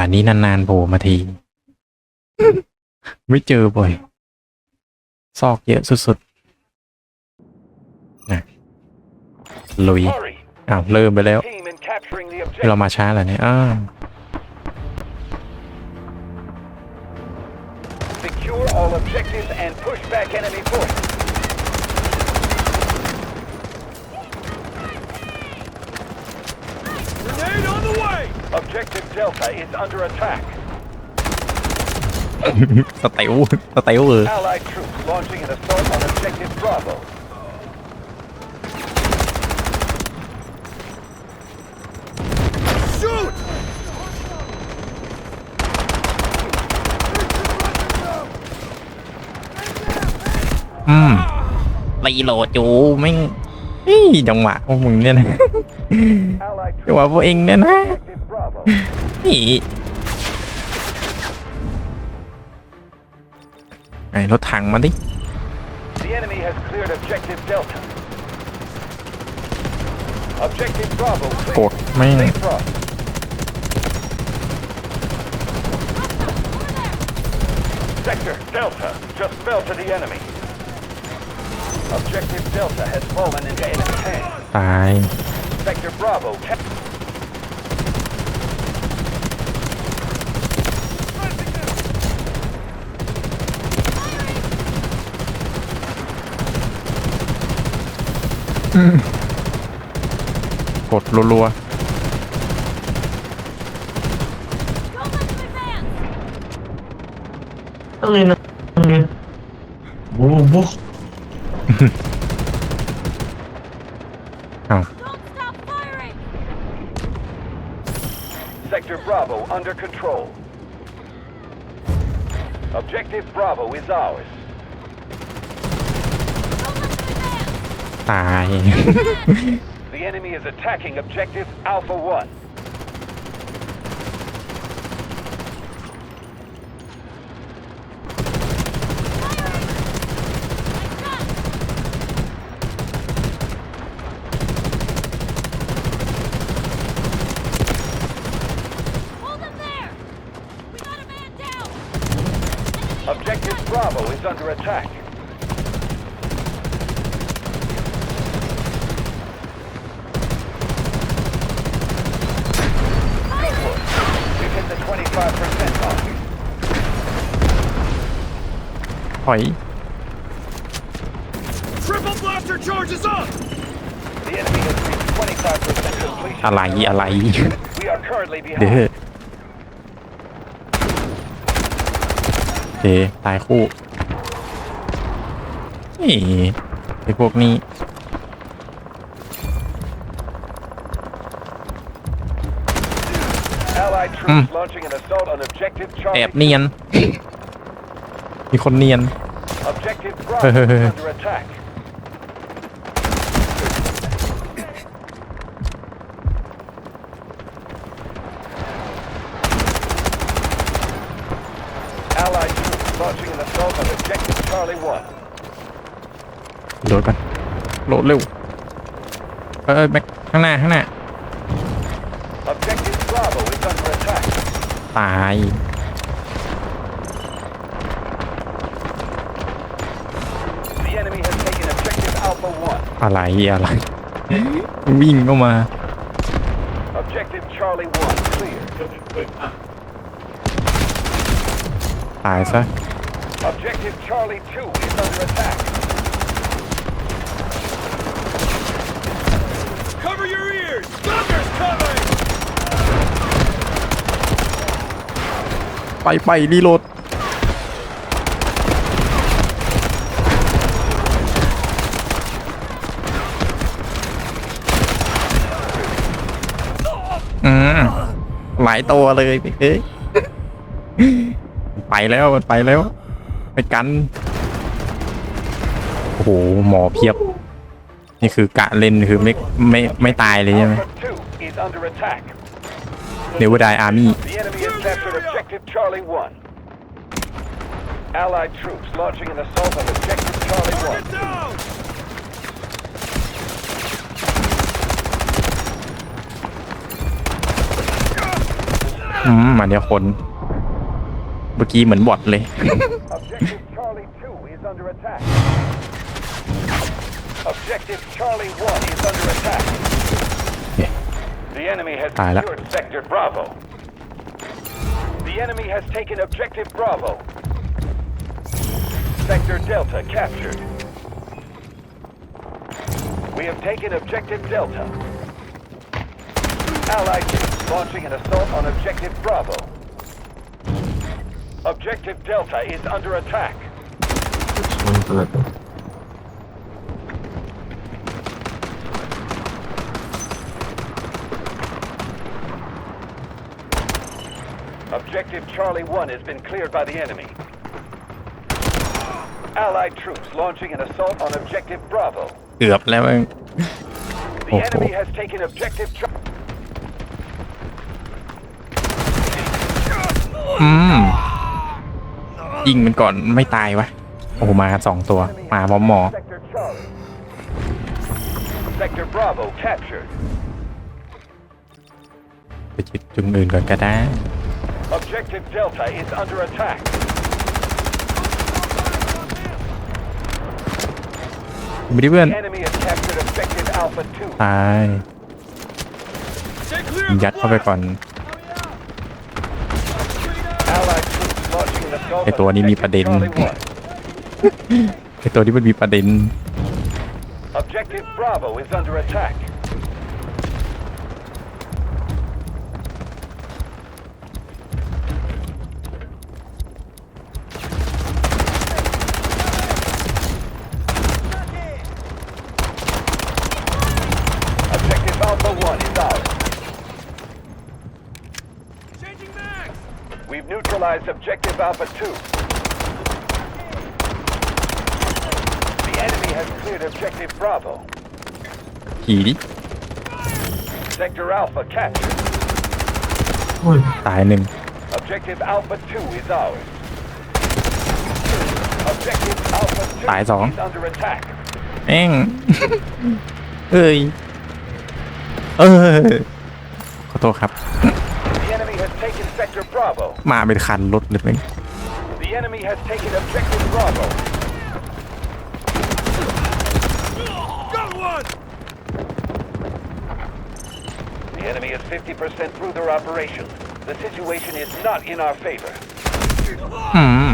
ด่านนี้นานๆโผล่มาที ไม่เจอบ่อย ซอกเยอะสุดๆนะลุย Hurry! อ้าวเริ่มไปแล้ว Team in capturing the เรา objective. มาช้าแล้วเนี่ยอ้าว Objective tao tiểu tao tiểu rồi. Shoot! Hmm. Ừ. Lây lò chủ mấy đồng mạc của mình đây nè Đồng mạc của em đây nè นี่ยนะ Allied จังหวะ troops พวกเองเนี่ยนะ objective Bravo. นี่ไอ้รถถังมาดิ The enemy has cleared objective Delta. Objective Bravo ก cleared. ดแม่ง Stay front. Sector Delta just fell to the enemy. Objective Delta has fallen into enemy hands. ตาย Sector Bravo ca- กดรัว อะไรนะโอ้โห ๆอ้าว Don't stop firing! Sector Bravo under control. Objective Bravo is ours. ตาย The enemy is attacking objective Alpha 1. Hold him there! We got a man down! Objective Bravo is under attack. 25% mark. ถอย Triple blaster charges up! The enemy has reached 25% completion. อะไรอะไร We are currently เด้อ behind. โอเคตายคู่นี่ไอพวกนี้ Allied troops launching an assault on objective แอบ Charlie. เนียน มีคนเนียน Objective Bravo is under attack. Allied troops launching an assault on objective Charlie 1. โหลดกันโหลดเร็วเออแม็กข้างหน้าข้างหน้า Objective Bravo is under attack. ตาย The enemy has taken objective Alpha 1. อะไรอะไร วิ่งเข้ามา Objective Charlie 1 clear. ตายซะ Objective Charlie 2 is under attack. ไปไปรีโหลดอืมหลายตัวเลยไปเอ้ยไปแล้วมันไปแล้วไปกัน โอ้โห หมอเพียบ นี่คือกะเล่นคือไม่ไม่ไม่ตายเลยใช่ไหม Alpha 2 is under attack. เนวดายอาร์มี่ The enemy has captured objective Charlie 1. Allied troops launching an assault on objective Charlie 1. อืมมาเดี๋ยวคน เมื่อกี้เหมือนบอทเลย Objective Charlie 2 is under attack. Objective Charlie 1 is under attack. Yeah. The enemy has ah, Tài lắm. secured Sector Bravo. The enemy has taken Objective Bravo. Sector Delta captured. We have taken Objective Delta. Allied troops launching an assault on Objective Bravo. Objective Delta is under attack. One collector. Objective Charlie 1 has been cleared by the enemy. Allied troops launching an assault on Objective Bravo. เกือบแล้วมึง The Oh, enemy oh. has taken Objective Charlie. อืม ยิงมันก่อนไม่ตายวะ โอ้โหมากันสองตัว มาพร้อมหมอ Sector Charlie. Sector Bravo captured. ไปจิตจุดอื่นก่อนก็ได้ Objective Delta is under attack. ไม่ได้เพื่อน The enemy has captured Objective Alpha 2. ตายยัดเข้าไปก่อน Allied troops launching an assault ไอ้ตัวนี้ on มีประเด็น Objective Charlie 1. ไอตัวนี้มันมีประเด็น Objective Bravo is under attack. We've neutralized Objective Alpha 2. The enemy has cleared Objective Bravo. ขี่ดิ Sector Alpha captured. โอ้ย ตายหนึ่ง Objective Alpha 2 is ours. Objective Alpha 2 Tại sao? is under attack. แม่ง เอ้ย เออ ขอโทษครับ The enemy has taken Sector Bravo. มาเป็นคันรถเลยมึง The enemy has taken Objective Bravo. Got one! The enemy is 50% through their operation. The situation is not in our favor. อืม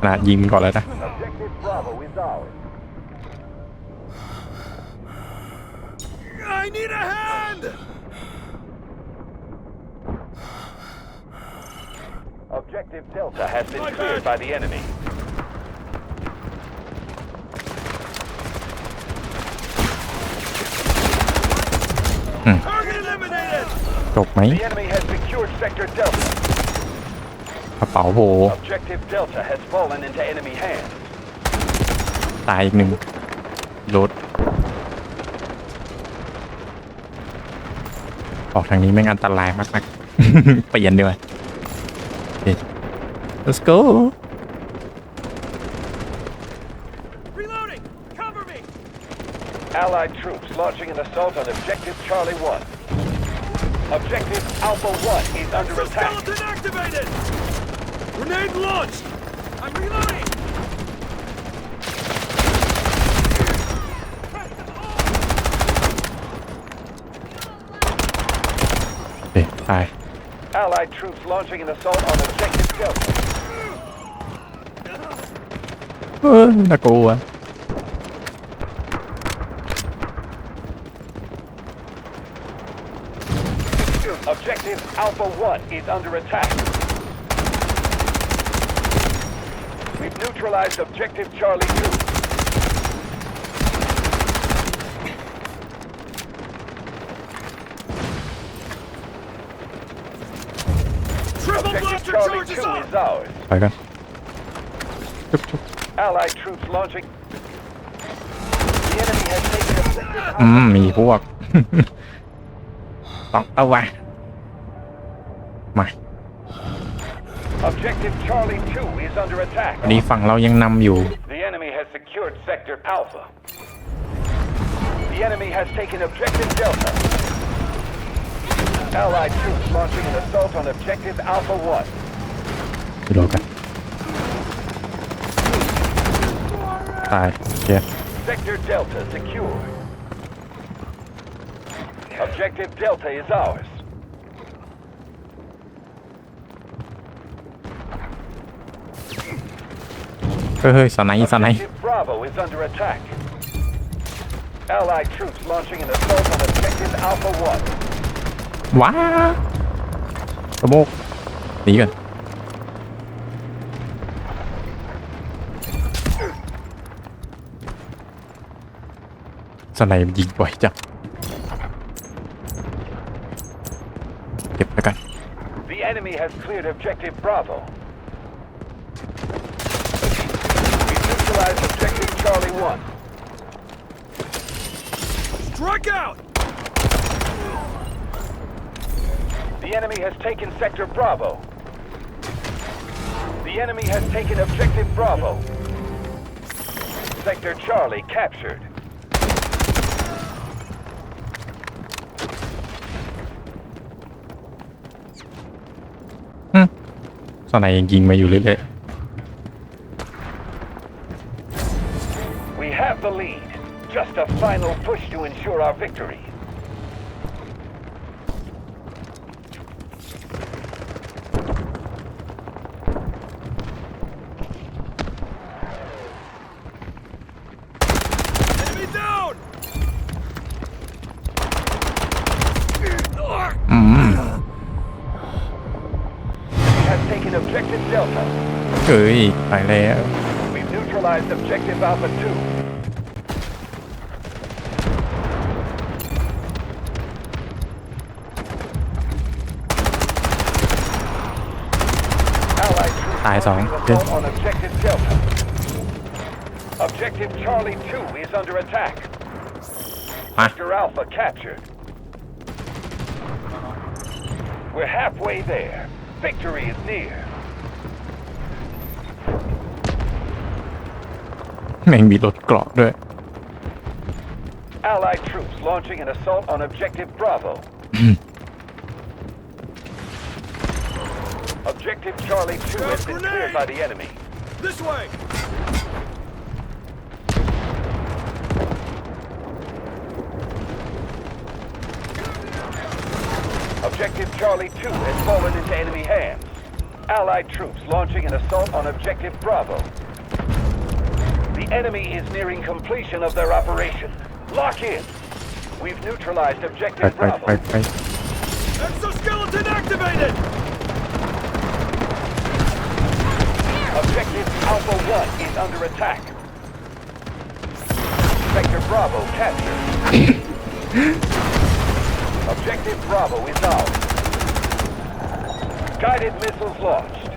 ขนาดยิงก่อนแล้วนะ Objective Bravo is ours. I need a hand! Objective Delta has been cleared by the enemy. Target eliminated! จบไหม The enemy has secured Sector Delta. กระเป๋าโผ Objective Delta has fallen into enemy hands. ตายอีกหนึ่งรถออกทางนี้แม่งอันตรายมากๆ เปลี่ยนดีกว่าโอเค Let's go. Reloading! Cover me! Allied troops launching an assault on objective Charlie 1. Objective Alpha 1 is under so attack. Skeleton activated! Grenade launched! I'm reloading! Hey, hi. Allied troops launching an assault on objective Delta. Ơ, là cù à Objective Alpha 1 is under attack. We've neutralized objective Charlie 2. Objective blaster Charlie charges 2 up! is ours. ไปกันจุ๊บจุ๊บ Allied troops launching. The enemy has taken Objective อื Alpha. ม มีพวก ต้องเอาวะมา Objective Charlie 2 is under attack. อันนี้ฝั่งเรายังนำอยู่ The enemy has secured Sector Alpha. The enemy has taken Objective Delta. Allied troops launching an assault on objective Alpha 1. ไปโดนกัน ตายโอเค Sector Delta secure. Objective Delta is ours. เฮ้ยเฮ้ยสไนส์สไนส์ Objective Bravo is under attack. Allied troops launching an assault on objective Alpha 1. ว้าสโมกหนีกันสไนมันยิงบ่อยจังเก็บแล้วกัน The enemy has cleared objective Bravo. We neutralized objective Charlie 1. Strike out! The enemy has taken sector Bravo. The enemy has taken objective Bravo. Sector Charlie captured. สไนยังยิงมาอยู่เรื่อย We have the lead. Just a final push to ensure our victory. ๆอืม We have taken objective Delta. เฮ้ยไปแล้ว We've neutralized objective Alpha 2. Allied troops ตายสอง launching เฮ้ย assault on objective Delta. Objective Charlie 2 is under attack. มา Sector Alpha captured. We're halfway there. Victory is near. แม่งมีรถเกราะด้วย Allied troops launching an assault on objective Bravo. objective Charlie 2 has been cleared by the enemy. This way! Objective Charlie 2 has fallen into enemy hands. Allied troops launching an assault on Objective Bravo. The enemy is nearing completion of their operation. Lock in! We've neutralized Objective Bravo. Exoskeleton activated! Objective Alpha 1 is under attack. Sector Bravo captured. Objective Bravo is out. Guided missiles launched.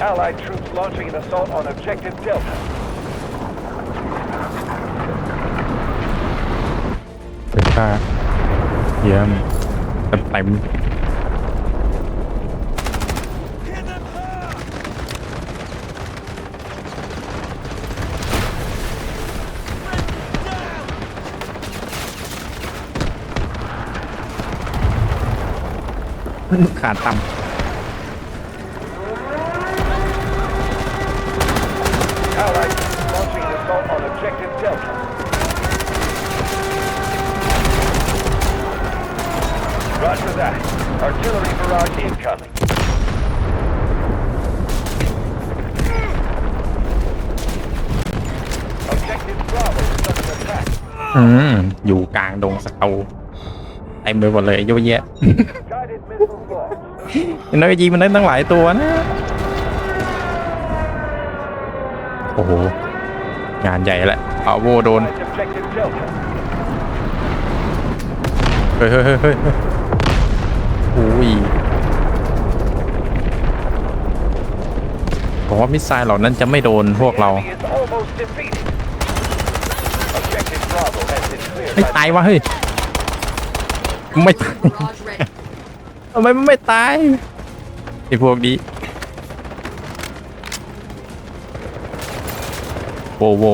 Allied troops launching an assault on Objective Delta. Retire. Yeah. Um, I'm... Bravo is under attack. ำอืมอยู่กลางดงสเกาเต็มไปหมดเลยเยอะแยะ Guided missiles launched. อย่างน้อยก็ยิงมันได้ตั้งหลายตัวนะ โอ้โห งานใหญ่แหละเอาโวโดน เฮ้ยเฮ้ยเฮ้ยเฮ้ยโอ้ยผมว่ามิสไซล์เหล่านั้นจะไม่โดนพวกเราไม่ตายวะเฮ้ย ไม่ตาย ทำไมมันไม่ตายไอพวกนี้โวโว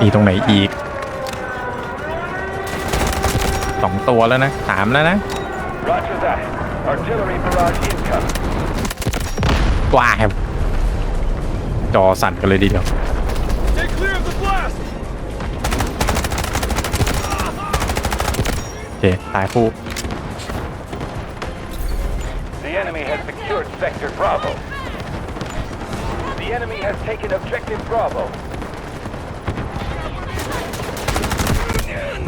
อีตรงไหนอีกสองตัวแล้วนะสามแล้วนะ Artillery barrage incoming. ว้าวจอสั่นกันเลยทีเดียว Stay clear of the blast! โอเคตายคู่ The enemy has secured Sector Bravo. The enemy has taken Objective Bravo.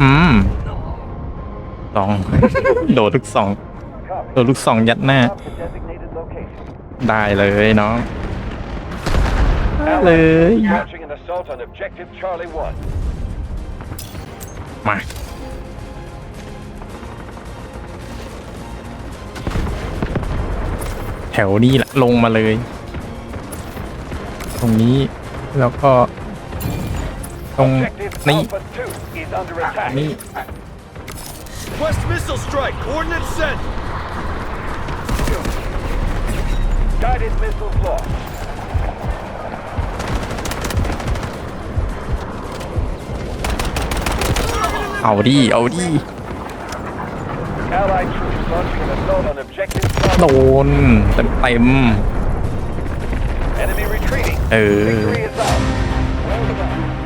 อืมสอง โดดลูกสอง Copy. โดดลูกสองยัดหน้า Stop the designated location. ได้เลยน้องได้เลย Launching an assault on Objective Charlie 1. มาแถวนี้แหละลงมาเลย ตรงนี้แล้วก็ ตรง Objective นี้ Alpha 2 is under attack. นี่ Quest missile strike! Coordinates sent! Guided missiles lost. เอาดิเอาดิ Allied troops launching an assault on Objective โด Bravo. นเต็มเต็ม Enemy retreating. ๆเออ Victory is out. Well done.